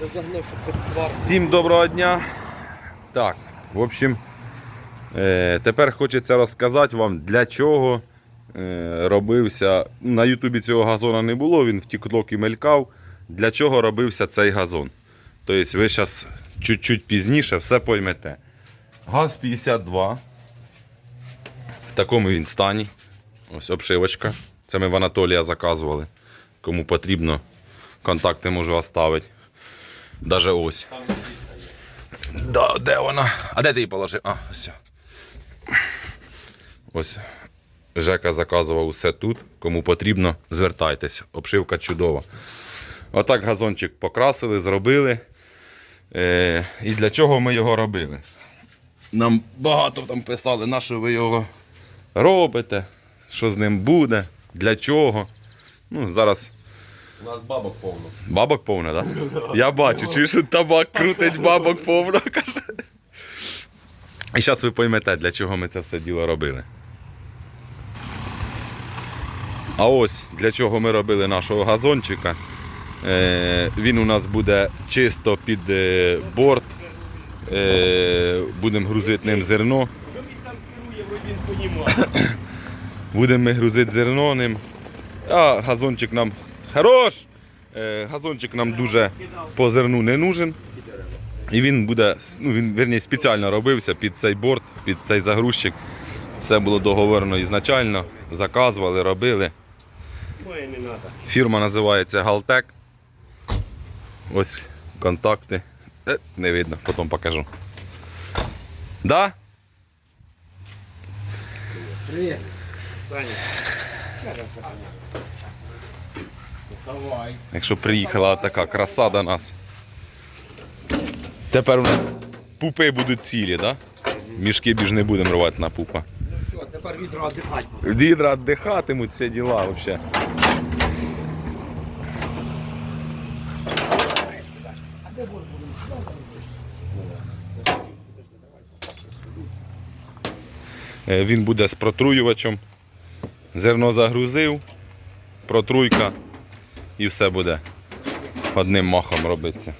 Я під сварку. Всім доброго дня. Так, в общем, е, тепер хочеться розказати вам, для чого е, робився. На Ютубі цього газона не було, він в Тіктокі мелькав. Для чого робився цей газон? Тобто ви зараз чуть-чуть пізніше все поймете. Газ 52. В такому він стані. Ось обшивочка. Це ми в Анатолія заказували. Кому потрібно, контакти можу оставити. Даже ось. Да, де вона? А де ти її положив? А, ось. Ось. Жека заказував усе тут. Кому потрібно, звертайтесь. Обшивка чудова. Отак газончик покрасили, зробили. Е, і для чого ми його робили? Нам багато там писали, на що ви його робите, що з ним буде, для чого. Ну, зараз У нас бабок повно. Бабок повна, так? Да? Я бачу, чуєш, що табак крутить бабок повно, каже. І зараз ви поймете, для чого ми це все діло робили. А ось для чого ми робили нашого газончика. Е, він у нас буде чисто під е, борт. Е, будемо грузити ним зерно. Будемо ми грузити зерно ним. А газончик нам хорош! Е, газончик нам дуже по зерну не нужен. І він буде, ну він верні, спеціально робився під цей борт, під цей загрузчик. Все було договорено ізначально. Заказували, робили. Фірма називається Галтек. Ось контакти. Е, не видно, потім покажу. Да? Привіт. Саня. Давай. Якщо приїхала така краса до нас. Тепер у нас пупи будуть цілі, да? Мішки більш не будемо рвати на пупа. Все, тепер відро віддихати. Відра віддихатимуть, всі діла взагалі. Е, Він буде з протруювачем. Зерно загрузив, протруйка і все буде одним махом робиться.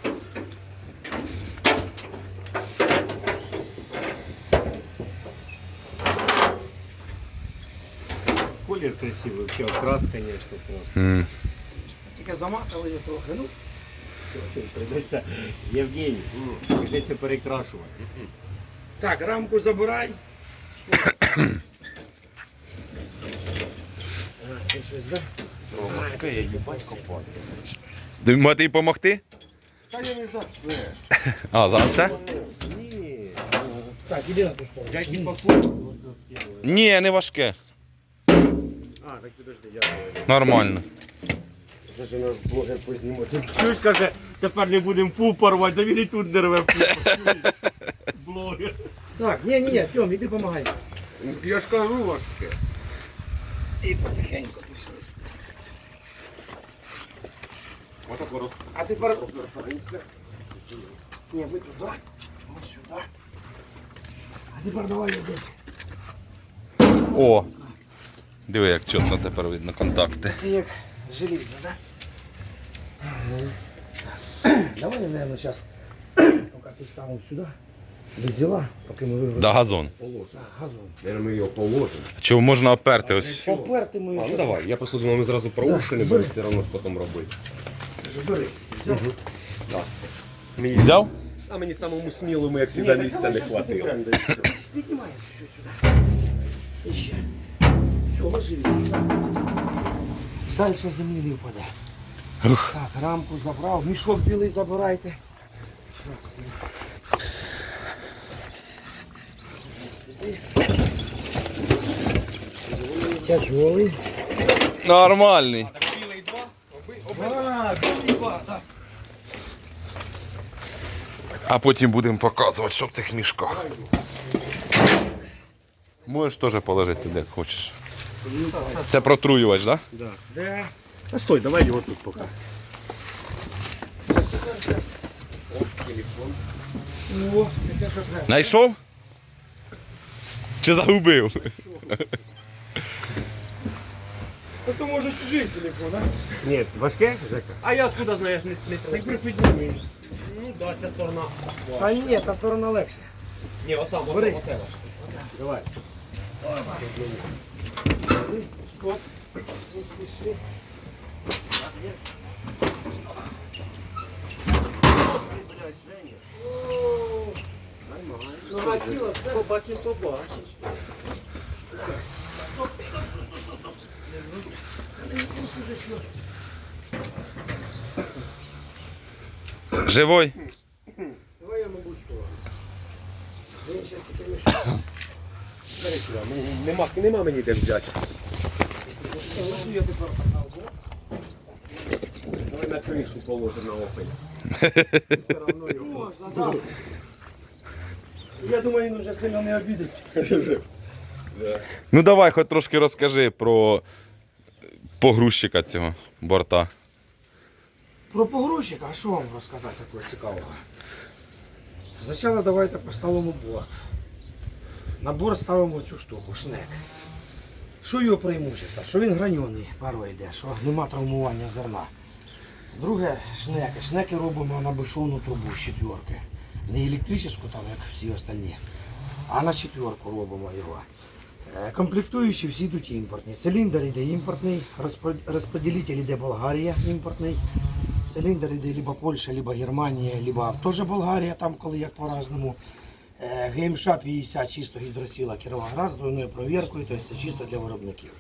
Колір красивий, вообще окрас, конечно, просто. М. Тільки замасили його трохи, ну. Прийдеться, Євгеній, прийдеться перекрашувати. Так, рамку забирай. Це щось, да? Мати їй допомогти? Та я не за це. А, за це? Ні. Так, іди на ту сторону. Я не пакую. Ні, не важке. А, так підожди, я. Нормально. Це ж у нас блогер познімати. Чуєш, каже, тепер не будемо пупа рвати, да він і тут не рве пупа. Блогер. Так, ні, ні, ні, Тьом, іди помагай. Я ж кажу важке. І потихеньку пішли. Отак воно. А тепер... Ні, ви туди, ми сюди. А тепер давай я десь. О! Диви, як чітко тепер видно контакти. Таке як желізно, так? Так. Давай, наверное, зараз поки підставимо сюди. До зіла, поки ми виграли. Да, газон. Положимо. Газон. Наверное, ми його положимо. Чого можна оперти ось. Поперти ми А, ну давай, я просто думав, ми зразу проушини Да, будемо все одно ж потім робити. Бери. Взяв? Мені... Взяв? А мені самому смілому, як завжди, місця не хватило. Піднімаємо чуть-чуть сюди. І ще. Все, ложи її сюди. Далі землі не впаде. Ух. Так, рамку забрав, мішок білий забирайте. Тяжелый. Нормальний. А, два, так. А потім будемо показувати, що в цих мішках. Можеш теж положити туди, як хочеш. Це протруювач, так? Да? Да. Стой, давай його тут поки. О, таке що треба. Найшов? Чи загубив? Это може чужий телефон, а? Ні, важке, Жека? А я откуда знаєш, не, не, Ти припідніми. Ну да, ця сторона. А ні, та сторона легше. Ні, отам, отам, Бери. отам. Давай. Скот. Не спіши. Ну, гатіло, все. Побачимо, побачимо. Живой? Давай я мабуть сторону. Нема, нема мені де взяти. Давай на кришу положимо на опень. все одно його. Я думаю, він вже сильно не обідеться. Ну давай, хоч трошки розкажи про погрузчика цього борта. Про погрузчика, а що вам розказати такого цікавого? Спочатку давайте поставимо борт. На борт ставимо цю штуку, шнек. Що його преимущество? Що він граньоний, пару йде, що нема травмування зерна. Друге, шнеки. Шнеки робимо на безшовну трубу з четверки. Не електричну, там, як всі остальні, а на четверку робимо його. Е, Комплектуючі всі тут імпортні. Циліндр йде імпортний, розподілитель йде Болгарія імпортний. Циліндр йде либо Польща, либо Германія, либо теж Болгарія, там коли як по-разному. Е, ГМШ 50 чисто гідросіла Кіровоград з двойною провіркою, тобто це чисто для виробників.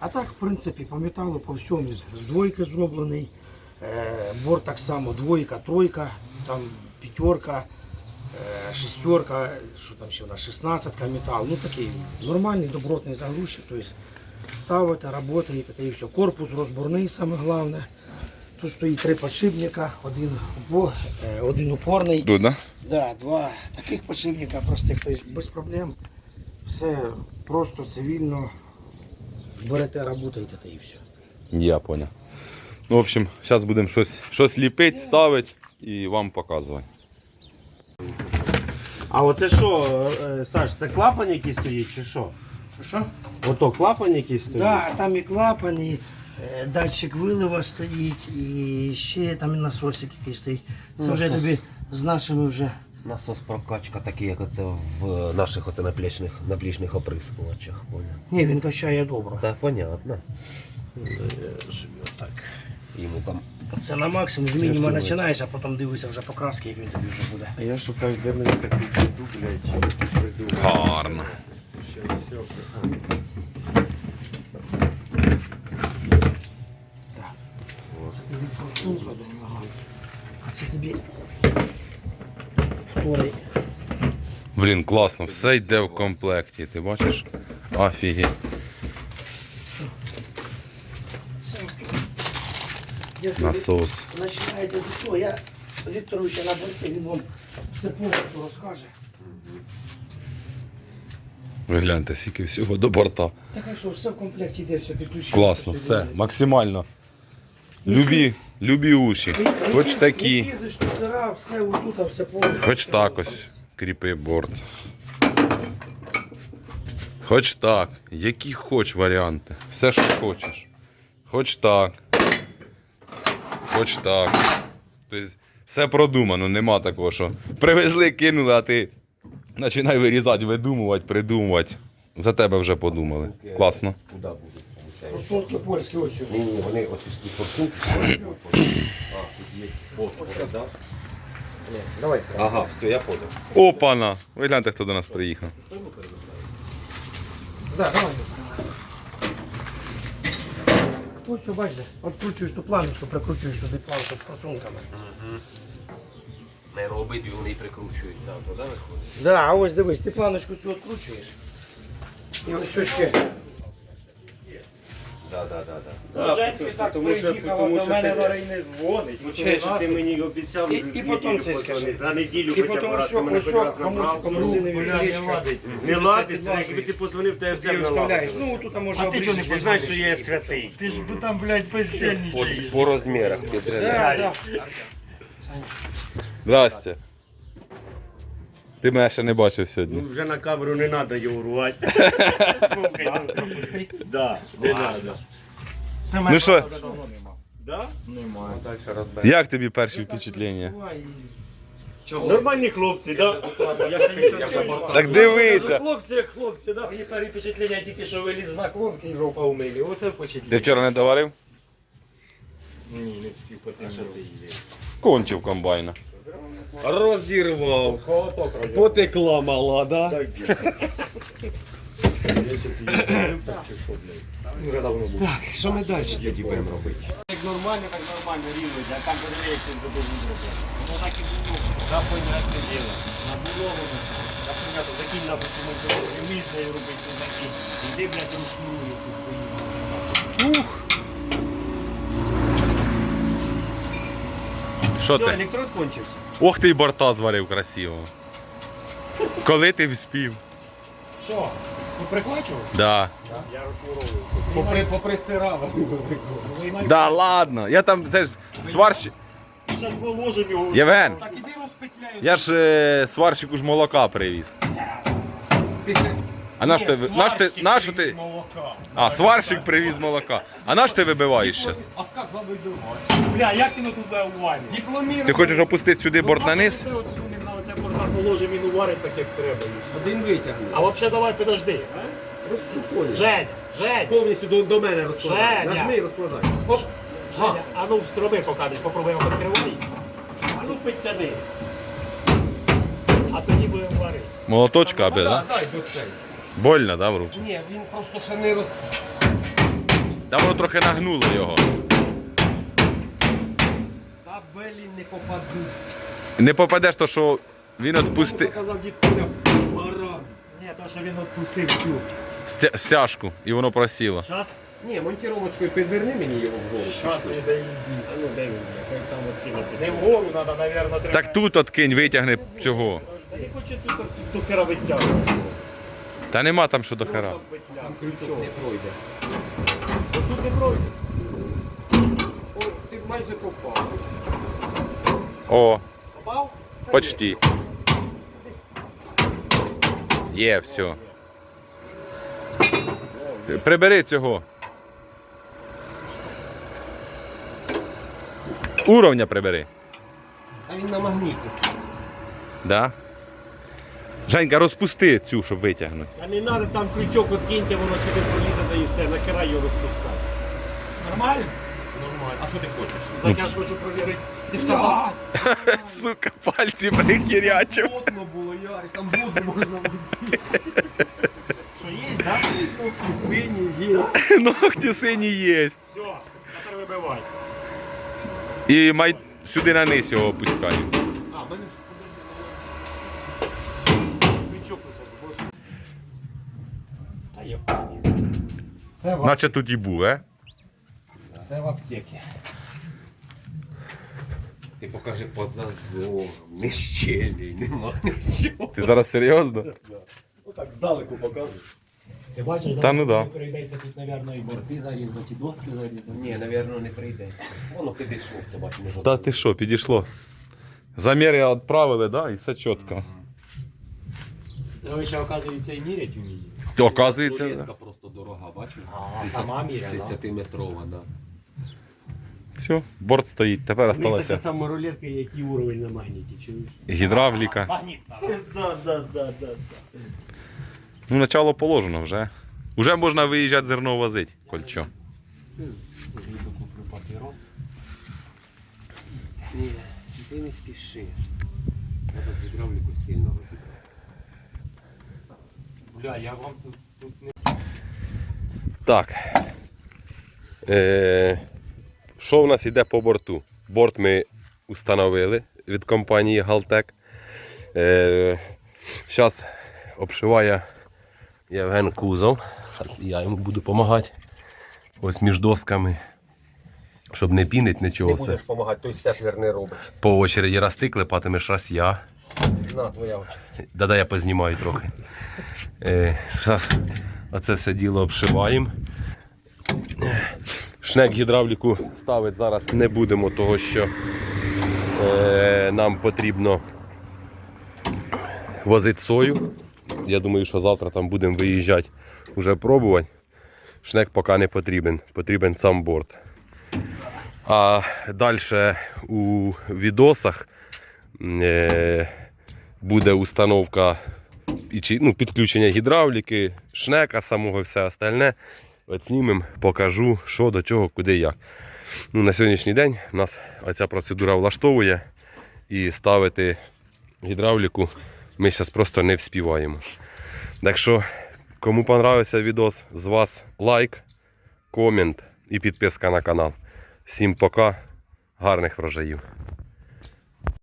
А так, в принципі, по металу, по всьому з двойки зроблений. Е, Борт так само двойка, тройка, там п'ятерка, шестерка, що там ще у нас, шістнадцятка метал. Ну такий нормальний добротний загрузчик. Тобто ставите, працюєте, і все. Корпус розборний, саме головне. Тут стоїть три подшипника, один, упо- е, один упорний. Тут, да? Да, два таких подшипника простих, тобто без проблем. Все просто цивільно. Берете, працюєте та і все. Я понял. Ну, в общем, зараз будемо щось, щось ліпити, ставити і вам показувати. А оце що, е, Саш, це клапан який стоїть чи що? Що? Ото клапан який стоїть? Так, там і клапан, і е, датчик вилива стоїть, і ще там і насосик який стоїть. Це вже Насос. тобі з нашими вже. Насос прокачка, такий, як оце в наших оце наплічних, наплічних оприскувачах. Поняв. Ні, він качає добре. Так, понятно. Е, собі отак. Йому там Це на максимум, з мінімуму починаєш, а потім дивишся вже покраски, як він тобі вже буде. А я шукаю, де мені таку біду, блядь, придумав. Гарно. Ще все. Це тобі форсунка. А це тобі вторий. Блін, класно, все йде в комплекті, ти бачиш? Офігеть. Це Насос. Починаєте з того, я Вікторовича наберете, він вам все повністю розкаже. Ви гляньте, скільки всього до борта. Так а що, все в комплекті йде, все підключено. Класно, все, максимально. Любі, любі уші. Хоч такі, все все хоч так ось кріпи борт. Хоч так, які хоч варіанти. Все, що хочеш. Хоч так. Хоч так. Тобто все продумано, нема такого, що привезли, кинули, а ти починай вирізати, видумувати, придумувати. За тебе вже подумали. Класно. куди будуть. Форсунки польські ось. Ні, ні, вони оці ж ті форсунки. А, тут є отвори, да? Давай. Ага, все, я понял. Опана! Ви гляньте, хто до нас приїхав. Да, давай. Ось все, бачите, відкручуєш ту планочку, прикручуєш туди планку з форсунками. Наверно, обидві вони і прикручуються, а то, да, виходить? Да, а ось дивись, ти планочку цю відкручуєш. І ось очки. Да, да, да, да. Да, Женьки тому- так тому що, приїхала тому до що мене ти, на не дзвонить. тому що ти мені обіцяв І- і потім це скажи. За неділю І хоча б потім раз мене хоч раз набрав. резинові Не колечка. ладиться, якби ти позвонив, то я все Ти наладив. вставляєш. Ну, тут може А ти чого не обрізати, знаєш, що я святий? Ти ж би там, блядь, бездельничаєш. По, по розмірах піджене. Да, да. Здрасте. Ти мене ще не бачив сьогодні. Ну вже на камеру не треба його рвати. Слухай, ну, да, не треба. Ну що, Да? як тобі перші впечатлення? Нормальні хлопці, да? Я ще не бачив. Так дивися. Хлопці, як хлопці, да? Мені перші впечатлення тільки, що виліз на клонки і жопа умилі. Оце впечатлення. Ти вчора не доварив? Ні, не встиг потемнів. Кончив комбайна. Розірвав. Колоток розірвав. Потекла мала, да? Вже давно був. Так, що ми далі тоді будемо робити? Як нормально, так нормально рівно, а там подивіться, вже без вибору. Ну так і було. Да, понятне діло. На було воно. Та понятно, закинь на почему не вмієш нею робити, закинь. Іди, блядь, рушною тут поїхав. Що Все, ти? електрод кончився. Ох ти й борта зварив красиво. Коли ти вспів? Що? Ну прикладчував? Да. Я розшнуровую. Попри, поприсирав. Да ладно. Я там, це ж сварщик. Зараз положимо його. Євген, Так іди розпетляй. я ж е, сварщику ж молока привіз. Ти ще... А наш ти, наш ти, наш ти, а, сварщик привіз молока. А наш ти вибиваєш зараз? А сказав видавати. Бля, як воно туди уварить? Дипломірований. Ти хочеш опустити сюди борт на низ? Це от на оце борта положимо, він уварить так, як треба. Один витягнув. А взагалі давай подожди. Жень, Жень, Повністю до, до мене розкладай. Женя. Нажми і розкладай. Оп. Женя, а ну строби покажи, попробуємо відкривати. А ну підтяни. А тоді будемо варити. Молоточка аби, да? Больно, да, в руку? Ні, він просто ще не роз... Да воно трохи нагнуло його. Та белі не попадуть. Не попадеш, то що він відпустив Казав дід баран. Ні, то що він відпустив цю. стя- стяжку і воно просіло. Щас, Ні, монтіровочкою підверни мені його вгору. щас не дай А ну дай мені, як там відкинути. Не вгору треба, мабуть, треба. Так тут откинь, витягни цього. Та не хочу тут ту хера витягувати. Та нема там що до хера. Там крючок не пройде. Тут не пройде. О, ти майже попав. О, Попав? почти. Є, все. Прибери цього. Уровня прибери. А він на магніті. Да? Женька, розпусти цю, щоб витягнути. А не треба там крючок откиньте, воно сюди пролізе да і все, нахера його розпускати. Нормально? Нормально. А що ти хочеш? Так я ж хочу провірити. Ти ж казав, Сука, пальці прихірячив. плотно було, Ярик, там воду можна возити. Що є, так? І синій є. Ногті сині є. Все, тепер вибивай. І май сюди на низ його опускаємо. А, мене ж Крючок у себе, боже. Є. Це в, Наче тут і був, е? це в аптеці. Ти покажи по зазорам, не щелі, нема нічого. Ти зараз серйозно? Отак здалеку покажеш. Ти бачиш, Та ну да. Прийдете тут, мабуть, і борти зарізати, і доски зарізати. Ні, напевно, не прийде. Воно підійшло все, бачу, не Та ти що, підійшло. Заміри відправили, да, і все чітко. Ну, ще, оказується, і мірять вміє. То, оказується, Рулетка да. просто дорога, бачиш? А, сама міряла? Десятиметрова, да. Все, борт стоїть. Тепер У них така осталася сама рулетка, як і уровень на магніті, чуєш? гідравліка. Магнітна. Да, да, да, да. Ну, начало положено вже. Уже можна виїжджати зерно возити, кольчо. Їду куплю папірос. Ні, ти не спіши. Треба з гідравліку сильно розібратися. Бля, я вам тут, тут не... Так. Е, що в нас йде по борту? Борт ми установили від компанії Галтек. Е, Зараз обшиває Євген Кузов. Зараз я йому буду допомагати. Ось між досками. Щоб не пінить нічого. Все. будеш допомагати, той степлер не робить. По очереді раз ти клепатимеш, раз я. На, твоя. Да-да, я познімаю трохи. Е, зараз оце все діло обшиваємо. Шнек гідравліку ставити зараз не будемо, того що е, нам потрібно возити сою. Я думаю, що завтра там будемо виїжджати, вже пробувати. шнек поки не потрібен, потрібен сам борт. А далі у відосах е, буде установка і ну, підключення гідравліки, шнека самого все остальне. От знімем, покажу, що до чого, куди як. Ну, на сьогоднішній день нас оця процедура влаштовує і ставити гідравліку ми зараз просто не вспіваємо. Так що, кому понравився відос, з вас лайк, комент і підписка на канал. Всім пока, гарних врожаїв!